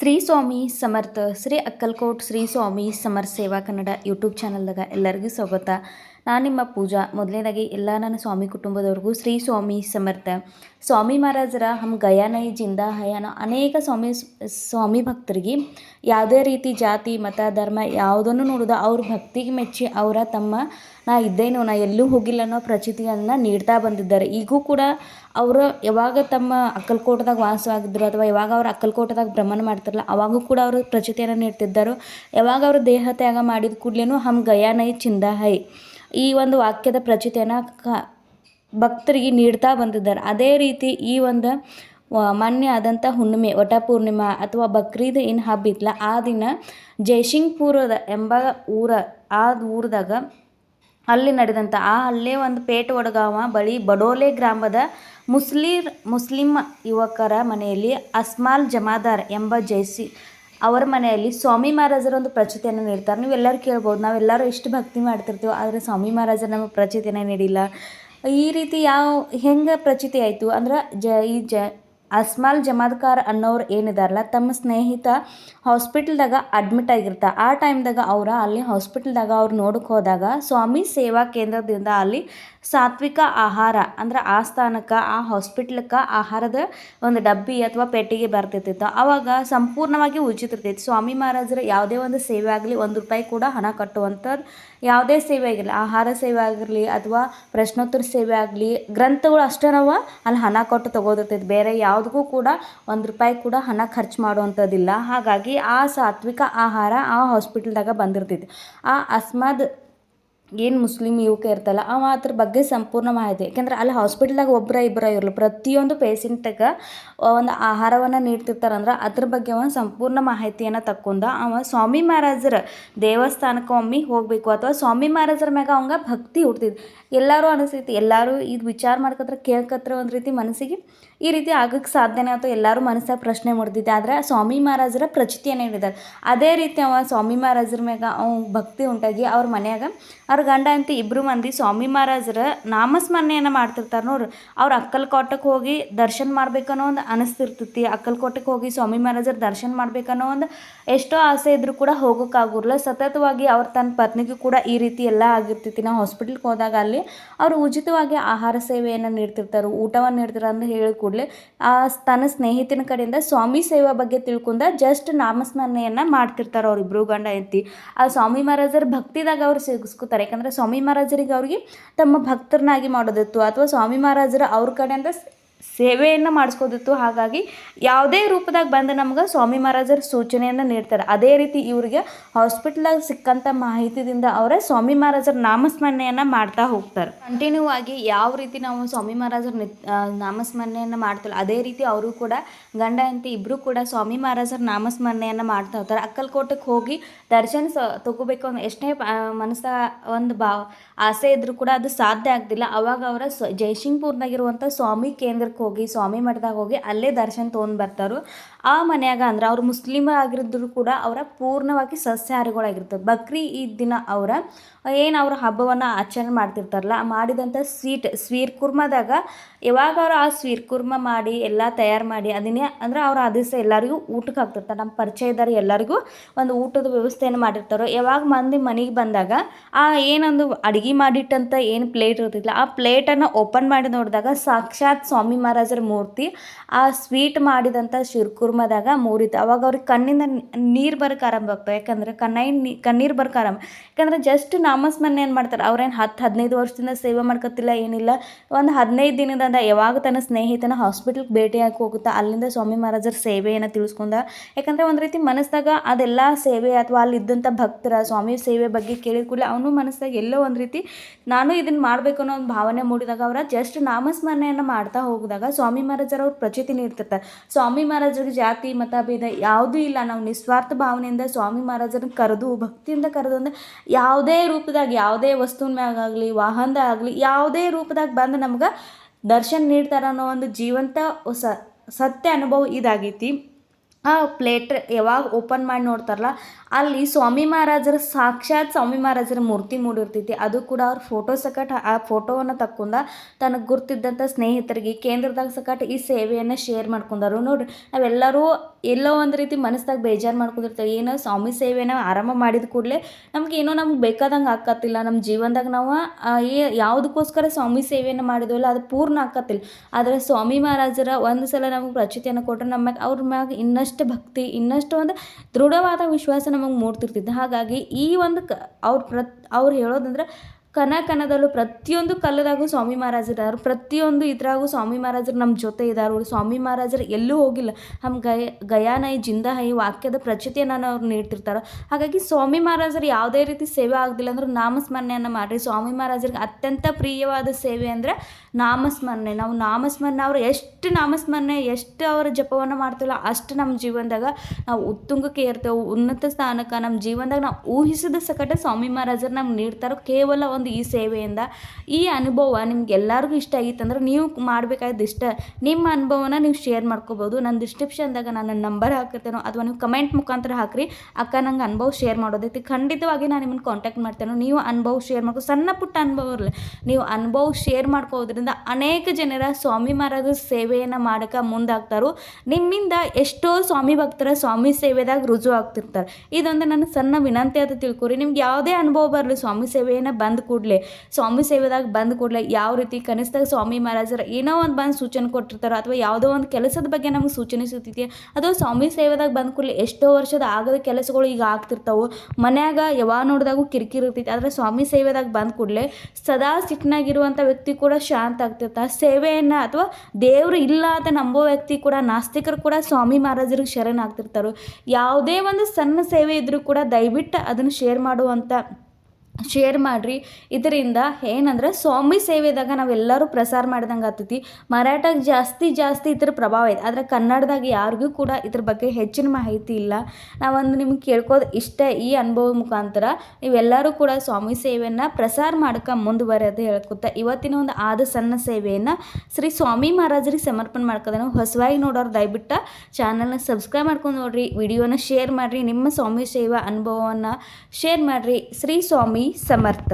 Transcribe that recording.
ಶ್ರೀ ಸ್ವಾಮಿ ಸಮರ್ಥ ಶ್ರೀ ಅಕ್ಕಲ್ಕೋಟ್ ಶ್ರೀ ಸ್ವಾಮಿ ಸಮರ್ಥ ಸೇವಾ ಕನ್ನಡ ಯೂಟ್ಯೂಬ್ ಚಾನಲ್ದಾಗ ಎಲ್ಲರಿಗೂ ಸ್ವಾಗತ. ನಾನು ನಿಮ್ಮ ಪೂಜಾ. ಮೊದಲನೇದಾಗಿ ಎಲ್ಲ ನನ್ನ ಸ್ವಾಮಿ ಕುಟುಂಬದವ್ರಿಗೂ ಶ್ರೀ ಸ್ವಾಮಿ ಸಮರ್ಥ. ಸ್ವಾಮಿ ಮಹಾರಾಜರ ಹಮ್ ಗಯಾನೈ ಜಿಂದ ಹಯಾನ ಅನೇಕ ಸ್ವಾಮಿ ಸ್ವಾಮಿ ಭಕ್ತರಿಗೆ ಯಾವುದೇ ರೀತಿ ಜಾತಿ, ಮತ, ಧರ್ಮ ಯಾವುದನ್ನು ನೋಡೋದು ಅವ್ರ ಭಕ್ತಿಗೆ ಮೆಚ್ಚಿ ಅವರ ತಮ್ಮ ನಾ ಇದ್ದೇನೋ, ನಾ ಎಲ್ಲೂ ಹೋಗಿಲ್ಲ ಅನ್ನೋ ಪ್ರಚಿತಿಯನ್ನು ನೀಡ್ತಾ ಬಂದಿದ್ದಾರೆ. ಈಗೂ ಕೂಡ ಅವರು ಯಾವಾಗ ತಮ್ಮ ಅಕ್ಕಲ್ಕೋಟದಾಗ ವಾಸವಾಗಿದ್ದರು ಅಥವಾ ಯಾವಾಗ ಅವ್ರು ಅಕ್ಕಲ್ಕೋಟದಾಗ ಭ್ರಮಣ ಮಾಡ್ತಾರಲ್ಲ ಅವಾಗೂ ಕೂಡ ಅವರು ಪ್ರಚಿತಿಯನ್ನು ನೀಡ್ತಿದ್ದರು, ಯಾವಾಗ ಅವರು ದೇಹ ತ್ಯಾಗ ಮಾಡಿದ ಕೂಡಲೇ ಹಮ್ ಗಯಾನೈ ಚಿಂದಾ ಚಿಂದ ಹೈ. ಈ ಒಂದು ವಾಕ್ಯದ ಪ್ರಚಿತೆಯನ್ನು ಕ ಭಕ್ತರಿಗೆ ನೀಡ್ತಾ ಬಂದಿದ್ದಾರೆ. ಅದೇ ರೀತಿ ಈ ಒಂದು ಮಾನ್ಯ ಆದಂಥ ಹುಣ್ಣಿಮೆ, ವಟ ಪೂರ್ಣಿಮಾ ಅಥವಾ ಬಕ್ರೀದ್ ಏನು ಹಬ್ಬ ಇತ್ತಲ್ಲ ಆ ದಿನ ಜಯಶಿಂಗ್ಪುರದ ಎಂಬ ಊರ, ಆ ಊರದಾಗ ಅಲ್ಲಿ ನಡೆದಂಥ ಆ ಅಲ್ಲೇ ಒಂದು ಪೇಟ್ ಒಡಗಾವ ಬಳಿ ಬಡೋಲೆ ಗ್ರಾಮದ ಮುಸ್ಲಿರ್ ಮುಸ್ಲಿಂ ಯುವಕರ ಮನೆಯಲ್ಲಿ ಅಸ್ಮಾಲ್ ಜಮಾದಾರ್ ಎಂಬ ಜೈಸಿ ಅವರ ಮನೆಯಲ್ಲಿ ಸ್ವಾಮಿ ಮಹಾರಾಜರ ಒಂದು ಪ್ರಚಿತೆಯನ್ನು ನೀಡ್ತಾರೆ. ನೀವೆಲ್ಲರೂ ಕೇಳ್ಬೋದು, ನಾವೆಲ್ಲರೂ ಎಷ್ಟು ಭಕ್ತಿ ಮಾಡ್ತಿರ್ತೀವೋ, ಆದರೆ ಸ್ವಾಮಿ ಮಹಾರಾಜರು ನಮಗೆ ಪ್ರಚಿತಿಯನ್ನು ನೀಡಿಲ್ಲ. ಈ ರೀತಿ ಯಾವ, ಹೆಂಗೆ ಪ್ರಚಿತಿ ಆಯಿತು ಅಂದ್ರೆ ಜ, ಈ ಜ, ಅಸ್ಮಾಲ್ ಜಮಾದ್ಕಾರ್ ಅನ್ನೋರು ಏನಿದಾರಲ್ಲ, ತಮ್ಮ ಸ್ನೇಹಿತ ಹಾಸ್ಪಿಟಲ್ದಾಗ ಅಡ್ಮಿಟ್ ಆಗಿರ್ತಾರೆ ಆ ಟೈಮ್ದಾಗ ಅವರ ಅಲ್ಲಿ ಹಾಸ್ಪಿಟಲ್ದಾಗ ಅವ್ರು ನೋಡಕ್ಕೆ ಹೋದಾಗ ಸ್ವಾಮಿ ಸೇವಾ ಕೇಂದ್ರದಿಂದ ಅಲ್ಲಿ ಸಾತ್ವಿಕ ಆಹಾರ, ಅಂದ್ರೆ ಆ ಸ್ಥಾನಕ್ಕೆ, ಆ ಹಾಸ್ಪಿಟ್ಲಕ್ಕೆ ಆಹಾರದ ಒಂದು ಡಬ್ಬಿ ಅಥವಾ ಪೆಟ್ಟಿಗೆ ಬರ್ತಿರ್ತಿತ್ತು. ಅವಾಗ ಸಂಪೂರ್ಣವಾಗಿ ಉಚಿತ ಇರ್ತೈತಿ ಸ್ವಾಮಿ ಮಹಾರಾಜರ ಯಾವುದೇ ಒಂದು ಸೇವೆ ಆಗಲಿ, ಒಂದು ರೂಪಾಯಿ ಕೂಡ ಹಣ ಕಟ್ಟುವಂಥದ್ದು ಯಾವುದೇ ಸೇವೆ ಆಗಿರಲಿ, ಆಹಾರ ಸೇವೆ ಆಗಿರಲಿ ಅಥವಾ ಪ್ರಶ್ನೋತ್ತರ ಸೇವೆ ಆಗಲಿ, ಗ್ರಂಥಗಳು ಅಷ್ಟೇ ನಾವು ಅಲ್ಲಿ ಹಣ ಕೊಟ್ಟು ತಗೋದಿರ್ತೈತಿ ಬೇರೆ ಯಾವುದಕ್ಕೂ ಕೂಡ ಒಂದು ರೂಪಾಯಿ ಕೂಡ ಹಣ ಖರ್ಚು ಮಾಡುವಂಥದ್ದಿಲ್ಲ ಹಾಗಾಗಿ ಆ ಸಾತ್ವಿಕ ಆಹಾರ ಆ ಹಾಸ್ಪಿಟಲ್ದಾಗ ಬಂದಿರ್ತೈತಿ ಆ ಅಸ್ಮಾದ್ ಏನು ಮುಸ್ಲಿಂ ಯುವಕ ಇರ್ತಲ್ಲ ಅವ ಅದ್ರ ಬಗ್ಗೆ ಸಂಪೂರ್ಣ ಮಾಹಿತಿ. ಯಾಕೆಂದ್ರೆ ಅಲ್ಲಿ ಹಾಸ್ಪಿಟಲ್ದಾಗ ಒಬ್ಬರ ಇಬ್ಬರ ಇರಲ್ಲ ಪ್ರತಿಯೊಂದು ಪೇಷಂಟ್ಗೆ ಒಂದು ಆಹಾರವನ್ನು ನೀಡ್ತಿರ್ತಾರಂದ್ರೆ ಅದ್ರ ಬಗ್ಗೆ ಅವ ಸಂಪೂರ್ಣ ಮಾಹಿತಿಯನ್ನು ತಕ್ಕೊಂಡ. ಅವ ಸ್ವಾಮಿ ಮಹಾರಾಜರ ದೇವಸ್ಥಾನಕ್ಕೆ ಒಮ್ಮೆ ಹೋಗಬೇಕು, ಅಥವಾ ಸ್ವಾಮಿ ಮಹಾರಾಜರ ಮ್ಯಾಗ ಅವಂಗ ಭಕ್ತಿ ಹುಡ್ತಿದ್ದು ಎಲ್ಲರೂ ಅನಿಸ್ತೈತಿ ಎಲ್ಲರೂ ಇದು ವಿಚಾರ ಮಾಡ್ಕತ್ರ, ಕೇಳ್ಕತ್ರ ಒಂದು ರೀತಿ ಮನಸ್ಸಿಗೆ ಈ ರೀತಿ ಆಗಕ್ಕೆ ಸಾಧ್ಯನೇ ಅಥವಾ ಎಲ್ಲರೂ ಮನಸ್ಸಾಗ ಪ್ರಶ್ನೆ ಮಾಡ್ತಿದ್ದೆ ಆದರೆ ಸ್ವಾಮಿ ಮಹಾರಾಜರ ಪ್ರಚಿತಿಯನ್ನು ಹೇಳಿದ್ದಾರೆ ಅದೇ ರೀತಿ ಅವ ಸ್ವಾಮಿ ಮಹಾರಾಜರ ಮ್ಯಾಗ ಅವ ಭಕ್ತಿ ಉಂಟಾಗಿ ಅವ್ರ ಮನ್ಯಾಗ ಅವ್ರ ಗಂಡ ಅಂತ ಇಬ್ಬರು ಮಂದಿ ಸ್ವಾಮಿ ಮಹಾರಾಜರ ನಾಮಸ್ಮರಣೆಯನ್ನು ಮಾಡ್ತಿರ್ತಾರೆ ನೋಡ್ರಿ. ಅವ್ರು ಅಕ್ಕಲ್ಕೋಟಕ್ಕೆ ಹೋಗಿ ದರ್ಶನ ಮಾಡ್ಬೇಕನ್ನೋ ಒಂದು ಅನಿಸ್ತಿರ್ತೈತಿ. ಅಕ್ಕಲ್ಕೋಟಕ್ಕೆ ಹೋಗಿ ಸ್ವಾಮಿ ಮಹಾರಾಜರ ದರ್ಶನ ಮಾಡ್ಬೇಕನ್ನೋ ಒಂದು ಎಷ್ಟೋ ಆಸೆ ಇದ್ರೂ ಕೂಡ ಹೋಗೋಕ್ಕಾಗೋಲ್ಲ ಸತತವಾಗಿ ಅವ್ರ ತನ್ನ ಪತ್ನಿಗೂ ಕೂಡ ಈ ರೀತಿ ಎಲ್ಲ ಆಗಿರ್ತೈತಿ. ನಾವು ಹಾಸ್ಪಿಟ್ಲ್ಗೆ ಹೋದಾಗ ಅಲ್ಲಿ ಅವರು ಉಚಿತವಾಗಿ ಆಹಾರ ಸೇವೆಯನ್ನು ನೀಡ್ತಿರ್ತಾರೆ, ಊಟವನ್ನು ನೀಡ್ತಾರೆ ಅಂತ ಹೇಳಿದ ಆ ತನ್ನ ಸ್ನೇಹಿತನ ಕಡೆಯಿಂದ ಸ್ವಾಮಿ ಸೇವಾ ಬಗ್ಗೆ ತಿಳ್ಕೊಂಡ ಜಸ್ಟ್ ನಾಮಸ್ಮರಣೆಯನ್ನು ಮಾಡ್ತಿರ್ತಾರೆ ಅವರಿಬ್ರು ಗಂಡ ಎತ್ತಿ ಆ ಸ್ವಾಮಿ ಮಹಾರಾಜರ ಭಕ್ತಿದಾಗ ಅವ್ರು ಸಿಗಿಸ್ಕೊತಾರೆ. ಯಾಕಂದರೆ ಸ್ವಾಮಿ ಮಹಾರಾಜರಿಗೆ ಅವ್ರಿಗೆ ತಮ್ಮ ಭಕ್ತರನ್ನಾಗಿ ಮಾಡೋದಿತ್ತು. ಅಥವಾ ಸ್ವಾಮಿ ಮಹಾರಾಜರ ಅವ್ರ ಕಡೆಯಿಂದ ಸೇವೆಯನ್ನು ಮಾಡಿಸ್ಕೋದಿತ್ತು ಹಾಗಾಗಿ ಯಾವುದೇ ರೂಪದಾಗ ಬಂದು ನಮ್ಗೆ ಸ್ವಾಮಿ ಮಹಾರಾಜರ ಸೂಚನೆಯನ್ನು ನೀಡ್ತಾರೆ. ಅದೇ ರೀತಿ ಇವರಿಗೆ ಹಾಸ್ಪಿಟ್ಲಾಗ ಸಿಕ್ಕಂಥ ಮಾಹಿತಿದಿಂದ ಅವರೇ ಸ್ವಾಮಿ ಮಹಾರಾಜರ ನಾಮಸ್ಮರಣೆಯನ್ನು ಮಾಡ್ತಾ ಹೋಗ್ತಾರೆ. ಕಂಟಿನ್ಯೂ ಆಗಿ ಯಾವ ರೀತಿ ನಾವು ಸ್ವಾಮಿ ಮಹಾರಾಜರ ನಿತ್ ನಾಮಸ್ಮರಣೆಯನ್ನು ಮಾಡ್ತಿಲ್ಲ ಅದೇ ರೀತಿ ಅವರು ಕೂಡ ಗಂಡ, ಹೆಂಡತಿ ಇಬ್ಬರು ಕೂಡ ಸ್ವಾಮಿ ಮಹಾರಾಜರ ನಾಮಸ್ಮರಣೆಯನ್ನು ಮಾಡ್ತಾ ಹೋಗ್ತಾರೆ. ಅಕ್ಕಲ್ಕೋಟಕ್ಕೆ ಹೋಗಿ ದರ್ಶನ ಸ, ತಗೋಬೇಕು ಅಂದ್ರೆ ಎಷ್ಟೇ ಮನಸ್ಸ, ಒಂದು ಭಾವ, ಆಸೆ ಇದ್ರೂ ಕೂಡ ಅದು ಸಾಧ್ಯ ಆಗ್ತಿಲ್ಲ ಅವಾಗ ಅವರ ಜಯಸಿಂಗ್ಪುರ್ನಾಗಿರುವಂಥ ಸ್ವಾಮಿ ಸ್ವಾಮಿ ಕೇಂದ್ರಕ್ಕೆ ಹೋಗಿ, ಸ್ವಾಮಿ ಮಠದಾಗ ಹೋಗಿ ಅಲ್ಲೇ ದರ್ಶನ ತೊಗೊಂಡು ಬರ್ತಾರೆ ಆ ಮನ್ಯಾಗ ಅಂದ್ರೆ ಅವ್ರು ಮುಸ್ಲಿಮ್ ಆಗಿರಿದ್ರು ಕೂಡ ಅವರ ಪೂರ್ಣವಾಗಿ ಸಸ್ಯಾಹಾರಿಗಳಾಗಿರ್ತದೆ ಬಕ್ರಿ ಈ ದಿನ ಅವರ ಏನು ಅವ್ರ ಹಬ್ಬವನ್ನು ಆಚರಣೆ ಮಾಡ್ತಿರ್ತಾರಲ್ಲ ಮಾಡಿದಂಥ ಸ್ವೀಟ್, ಸ್ವೀರ್ ಕುರ್ಮದಾಗ ಯಾವಾಗ ಅವ್ರು ಆ ಸ್ವೀರ್ ಕುರ್ಮ ಮಾಡಿ, ಎಲ್ಲ ತಯಾರು ಮಾಡಿ ಅದನ್ನೇ ಅಂದ್ರೆ ಅವ್ರು ಆ ದಿವಸ ಎಲ್ಲರಿಗೂ ಊಟಕ್ಕೆ ಹಾಕ್ತಿರ್ತಾರೆ. ನಮ್ಮ ಪರಿಚಯದಾರ ಎಲ್ಲರಿಗೂ ಒಂದು ಊಟದ ವ್ಯವಸ್ಥೆಯನ್ನು ಮಾಡಿರ್ತಾರೋ, ಯಾವಾಗ ಮಂದಿ ಮನೆಗೆ ಬಂದಾಗ ಆ ಏನೊಂದು ಅಡುಗೆ ಮಾಡಿಟ್ಟಂತ ಏನು ಪ್ಲೇಟ್ ಇರ್ತಿಲ್ಲ ಆ ಪ್ಲೇಟನ್ನು ಓಪನ್ ಮಾಡಿ ನೋಡಿದಾಗ ಸಾಕ್ಷಾತ್ ಸ್ವಾಮಿ ಮಹಾರಾಜರ ಮೂರ್ತಿ, ಆ ಸ್ವೀಟ್ ಮಾಡಿದಂಥ ಶಿರ್ಕುರ್ಮದಾಗ ಮೂರಿತ್ತು. ಅವಾಗ ಅವ್ರಿಗೆ ಕಣ್ಣಿಂದ ನೀರು ಬರೋಕೆ ಆರಂಭ ಆಗ್ತವೆ ಯಾಕಂದ್ರೆ ಕಣ್ಣೈ ನೀ, ಕಣ್ಣೀರು ಬರೋಕೆ ಆರಂಭ. ಯಾಕಂದ್ರೆ ಜಸ್ಟ್ ನಾಮಸ್ಮರಣೆ ಏನು ಮಾಡ್ತಾರೆ? ಅವ್ರೇನು ಹತ್ತು ಹದಿನೈದು ವರ್ಷದಿಂದ ಸೇವೆ ಮಾಡ್ಕೊತಿಲ್ಲ ಏನಿಲ್ಲ. ಒಂದು ಹದಿನೈದು ದಿನದಿಂದ ಯಾವಾಗ ತನ್ನ ಸ್ನೇಹಿತನ ಹಾಸ್ಪಿಟ್ಲ್ಗೆ ಭೇಟಿಯಾಗಿ ಹೋಗುತ್ತಾ, ಅಲ್ಲಿಂದ ಸ್ವಾಮಿ ಮಹಾರಾಜರ ಸೇವೆಯನ್ನು ತಿಳಿಸ್ಕೊಂಡ. ಯಾಕಂದರೆ ಒಂದು ರೀತಿ ಮನಸ್ಸಾಗ ಅದೆಲ್ಲ ಸೇವೆ ಅಥವಾ ಅಲ್ಲಿದ್ದಂಥ ಭಕ್ತರ, ಸ್ವಾಮಿ ಸೇವೆ ಬಗ್ಗೆ ಕೇಳಿದ ಕೂಡಲೇ ಅವನು ಮನಸ್ಸಾಗ ಎಲ್ಲೋ ಒಂದು ರೀತಿ, ನಾನು ಇದನ್ನು ಮಾಡಬೇಕು ಅನ್ನೋ ಒಂದು ಭಾವನೆ ಮೂಡಿದಾಗ ಅವರ ಜಸ್ಟ್ ನಾಮಸ್ಮರಣೆಯನ್ನು ಮಾಡ್ತಾ ಹೋಗಿದಾಗ ಸ್ವಾಮಿ ಮಹಾರಾಜರು ಅವ್ರ ಪ್ರಚಿತಿ ನೀಡ್ತಿರ್ತಾರೆ. ಸ್ವಾಮಿ ಮಹಾರಾಜರಿಗೆ ಜಾತಿ ಮತ ಭೇದ ಯಾವುದೂ ಇಲ್ಲ. ನಾವು ನಿಸ್ವಾರ್ಥ ಭಾವನೆಯಿಂದ ಸ್ವಾಮಿ ಮಹಾರಾಜರನ್ನ ಕರೆದು, ಭಕ್ತಿಯಿಂದ ಕರೆದು ಅಂದ್ರೆ ಯಾವುದೇ ರೂಪದಾಗ, ಯಾವುದೇ ವಸ್ತುವಿನ ಮ್ಯಾಗ ಆಗಲಿ, ವಾಹನದಾಗ ಆಗಲಿ, ಯಾವುದೇ ರೂಪದಾಗ ಬಂದು ನಮ್ಗೆ ದರ್ಶನ ನೀಡ್ತಾರೆ ಅನ್ನೋ ಒಂದು ಜೀವಂತ ಸತ್ಯ ಅನುಭವ ಇದಾಗೈತಿ. ಆ ಪ್ಲೇಟ್ ಯಾವಾಗ ಓಪನ್ ಮಾಡಿ ನೋಡ್ತಾರಲ್ಲ, ಅಲ್ಲಿ ಸ್ವಾಮಿ ಮಹಾರಾಜರ ಸಾಕ್ಷಾತ್ ಸ್ವಾಮಿ ಮಹಾರಾಜರ ಮೂರ್ತಿ ಮೂಡಿರ್ತೈತಿ. ಅದು ಕೂಡ ಅವ್ರ ಫೋಟೋ ಸಕಟ್, ಆ ಫೋಟೋವನ್ನು ತಕ್ಕೊಂಡ ತನಗೆ ಗುರ್ತಿದ್ದಂಥ ಸ್ನೇಹಿತರಿಗೆ ಕೇಂದ್ರದಾಗ ಸಕಟ್ ಈ ಸೇವೆಯನ್ನು ಶೇರ್ ಮಾಡ್ಕೊಂಡಾರು. ನೋಡ್ರಿ, ನಾವೆಲ್ಲರೂ ಎಲ್ಲೋ ಒಂದು ರೀತಿ ಮನಸ್ಸಾಗ ಬೇಜಾರು ಮಾಡ್ಕೊಂಡಿರ್ತೇವೆ. ಏನೋ ಸ್ವಾಮಿ ಸೇವೆನ ಆರಂಭ ಮಾಡಿದ ಕೂಡಲೇ ನಮ್ಗೆ ಏನೋ ನಮ್ಗೆ ಬೇಕಾದಂಗೆ ಆಕತ್ತಿಲ್ಲ ನಮ್ಮ ಜೀವನದಾಗ ನಾವು ಏ- ಯಾವುದಕ್ಕೋಸ್ಕರ ಸ್ವಾಮಿ ಸೇವೆಯನ್ನು ಮಾಡಿದ್ವಲ್ಲ, ಅದು ಪೂರ್ಣ ಆಕತ್ತಿಲ್ಲ ಆದರೆ ಸ್ವಾಮಿ ಮಹಾರಾಜರ ಒಂದು ಸಲ ನಮಗೆ ಪ್ರಚಿತಿಯನ್ನು ಕೊಟ್ಟರೆ ನಮ್ಮ ಅವ್ರ ಮ್ಯಾಗ ಇನ್ನಷ್ಟು ಭಕ್ತಿ, ಇನ್ನಷ್ಟು ಒಂದು ದೃಢವಾದ ವಿಶ್ವಾಸ ನಮಗೆ ಮೂಡ್ತಿರ್ತಿತ್ತು ಹಾಗಾಗಿ ಈ ಒಂದು ಕ ಅವ್ರು ಪ್ರತ್ ಅವ್ರು ಹೇಳೋದಂದ್ರೆ ಕನ ಕನದಲ್ಲೂ ಪ್ರತಿಯೊಂದು ಕಲ್ಲದಾಗೂ ಸ್ವಾಮಿ ಮಹಾರಾಜರು ಪ್ರತಿಯೊಂದು ಇದ್ರಾಗೂ ಸ್ವಾಮಿ ಮಹಾರಾಜರು ನಮ್ಮ ಜೊತೆ ಇದ್ದಾರೆ ಸ್ವಾಮಿ ಮಹಾರಾಜರು ಎಲ್ಲೂ ಹೋಗಿಲ್ಲ. ಹಮ್ ಗಯ, ಗಯಾನೈ, ಜಿಂದಹೈ ವಾಕ್ಯದ ಪ್ರಚಿತಿಯನ್ನು ಅವ್ರು ನೀಡ್ತಿರ್ತಾರೆ. ಹಾಗಾಗಿ ಸ್ವಾಮಿ ಮಹಾರಾಜರು ಯಾವುದೇ ರೀತಿ ಸೇವೆ ಆಗದಿಲ್ಲ ಅಂದ್ರೆ ನಾಮಸ್ಮರಣೆಯನ್ನು ಮಾಡಿರಿ. ಸ್ವಾಮಿ ಮಹಾರಾಜರಿಗೆ ಅತ್ಯಂತ ಪ್ರಿಯವಾದ ಸೇವೆ ಅಂದರೆ ನಾಮಸ್ಮರಣೆ. ನಾವು ನಾಮಸ್ಮರಣೆ, ಅವ್ರು ಎಷ್ಟು ನಾಮಸ್ಮರಣೆ, ಎಷ್ಟು ಅವರ ಜಪವನ್ನು ಮಾಡ್ತಿಲ್ಲ, ಅಷ್ಟು ನಮ್ಮ ಜೀವನದಾಗ ನಾವು ಉತ್ತುಂಗಕ್ಕೆ ಏರ್ತೇವೆ. ಉನ್ನತ ಸ್ಥಾನಕ್ಕೆ ನಮ್ಮ ಜೀವನದಾಗ ನಾವು ಊಹಿಸಿದ ಸಕಟ ಸ್ವಾಮಿ ಮಹಾರಾಜರು ನಮ್ಗೆ ನೀಡ್ತಾರೋ. ಕೇವಲ ಒಂದು ಈ ಸೇವೆಯಿಂದ. ಈ ಅನುಭವ ನಿಮ್ಗೆ ಎಲ್ಲರಿಗೂ ಇಷ್ಟ ಆಗಿತ್ತಂದ್ರೆ ನೀವು ಮಾಡಬೇಕಾದ ಇಷ್ಟ. ನಿಮ್ಮ ಅನುಭವನ ನೀವು ಶೇರ್ ಮಾಡ್ಕೋಬೋದು. ನನ್ನ ಡಿಸ್ಕ್ರಿಪ್ಷನ್ದಾಗ ನಾನು ನಂಬರ್ ಹಾಕಿರ್ತೇನೋ ಅಥವಾ ನೀವು ಕಮೆಂಟ್ ಮುಖಾಂತರ ಹಾಕ್ರಿ. ಅಕ್ಕ ನಂಗೆ ಅನುಭವ ಶೇರ್ ಮಾಡೋದೈತಿ. ಖಂಡಿತವಾಗಿ ನಾನು ನಿಮ್ಮನ್ನು ಕಾಂಟ್ಯಾಕ್ಟ್ ಮಾಡ್ತೇನೆ. ನೀವು ಅನುಭವ ಶೇರ್ ಮಾಡ್ಕೊ, ಸಣ್ಣ ಪುಟ್ಟ ಅನುಭವ ಇರಲಿ. ನೀವು ಅನುಭವ ಶೇರ್ ಮಾಡ್ಕೋದ್ರಿಂದ ಅನೇಕ ಜನರ ಸ್ವಾಮಿ ಮಹಾರಾಜ ಸೇವೆಯನ್ನು ಮಾಡೋಕೆ ಮುಂದಾಗ್ತಾರೋ, ನಿಮ್ಮಿಂದ ಎಷ್ಟೋ ಸ್ವಾಮಿ ಭಕ್ತರ ಸ್ವಾಮಿ ಸೇವೆದಾಗ ರುಜು ಆಗ್ತಿರ್ತಾರೆ ಇದೊಂದು ನನ್ನ ಸಣ್ಣ ವಿನಂತಿ ಅಂತ ತಿಳ್ಕೊರಿ. ನಿಮ್ಗೆ ಯಾವುದೇ ಅನುಭವ ಬರಲಿ ಸ್ವಾಮಿ ಸೇವೆಯನ್ನು ಬಂದ ಕೂಡಲೇ ಸ್ವಾಮಿ ಸೇವೆದಾಗ ಬಂದ ಕೂಡಲೇ ಯಾವ ರೀತಿ ಕನಸ್ದಾಗ ಸ್ವಾಮಿ ಮಹಾರಾಜರ ಏನೋ ಒಂದು ಬಂದು ಸೂಚನೆ ಕೊಟ್ಟಿರ್ತಾರೋ ಅಥವಾ ಯಾವುದೋ ಒಂದು ಕೆಲಸದ ಬಗ್ಗೆ ನಮಗೆ ಸೂಚನೆ ಸಿಗ್ತೈತಿ ಅದು ಸ್ವಾಮಿ ಸೇವೆದಾಗ ಬಂದ ಕೂಡಲೇ ಎಷ್ಟೋ ವರ್ಷದ ಆಗದ ಕೆಲಸಗಳು ಈಗ ಆಗ್ತಿರ್ತಾವೆ. ಮನ್ಯಾಗ ಯಾವಾಗ ನೋಡಿದಾಗೂ ಕಿರಿಕಿರಿ ಇರ್ತೈತಿ, ಆದರೆ ಸ್ವಾಮಿ ಸೇವೆದಾಗ ಬಂದ ಕೂಡಲೇ ಸದಾ ಸಿಟ್ಟಿನಾಗಿರುವಂಥ ವ್ಯಕ್ತಿ ಕೂಡ ಶಾಂತ ಆಗ್ತಿರ್ತಾರೆ ಸೇವೆಯನ್ನು ಅಥವಾ ದೇವರು ಇಲ್ಲ ಅಂತ ನಂಬೋ ವ್ಯಕ್ತಿ ಕೂಡ, ನಾಸ್ತಿಕರು ಕೂಡ ಸ್ವಾಮಿ ಮಹಾರಾಜರಿಗೆ ಶರಣಾಗ್ತಿರ್ತಾರೆ. ಯಾವುದೇ ಒಂದು ಸಣ್ಣ ಸೇವೆ ಇದ್ದರೂ ಕೂಡ ದಯವಿಟ್ಟು ಅದನ್ನು ಶೇರ್ ಮಾಡುವಂಥ ಶೇರ್ ಮಾಡಿರಿ. ಇದರಿಂದ ಏನಂದ್ರೆ ಸ್ವಾಮಿ ಸೇವೆದಾಗ ನಾವೆಲ್ಲರೂ ಪ್ರಸಾರ ಮಾಡ್ದಂಗೆ ಆಗ್ತೈತಿ ಮರಾಠಾಗ ಜಾಸ್ತಿ ಜಾಸ್ತಿ ಇದ್ರ ಪ್ರಭಾವ ಐತೆ. ಆದರೆ ಕನ್ನಡದಾಗ ಯಾರಿಗೂ ಕೂಡ ಇದ್ರ ಬಗ್ಗೆ ಹೆಚ್ಚಿನ ಮಾಹಿತಿ ಇಲ್ಲ. ನಾವೊಂದು ನಿಮ್ಗೆ ಕೇಳ್ಕೋದು ಇಷ್ಟ ಈ ಅನುಭವ ಮುಖಾಂತರ. ನೀವೆಲ್ಲರೂ ಕೂಡ ಸ್ವಾಮಿ ಸೇವೆಯನ್ನು ಪ್ರಸಾರ ಮಾಡ್ಕೊ ಮುಂದುವರೆಯೋದು ಹೇಳ್ಕೊತ ಇವತ್ತಿನ ಒಂದು ಆದ ಸಣ್ಣ ಸೇವೆಯನ್ನು ಶ್ರೀ ಸ್ವಾಮಿ ಮಹಾರಾಜರಿಗೆ ಸಮರ್ಪಣೆ ಮಾಡ್ಕೋದ ಹೊಸವಾಗಿ ನೋಡೋರು ದಯವಿಟ್ಟು ಚಾನಲ್ನ ಸಬ್ಸ್ಕ್ರೈಬ್ ಮಾಡ್ಕೊಂಡು ನೋಡ್ರಿ. ವಿಡಿಯೋನ ಶೇರ್ ಮಾಡಿರಿ. ನಿಮ್ಮ ಸ್ವಾಮಿ ಸೇವಾ ಅನುಭವವನ್ನು ಶೇರ್ ಮಾಡಿರಿ. ಶ್ರೀ ಸ್ವಾಮಿ ಸಮರ್ಥ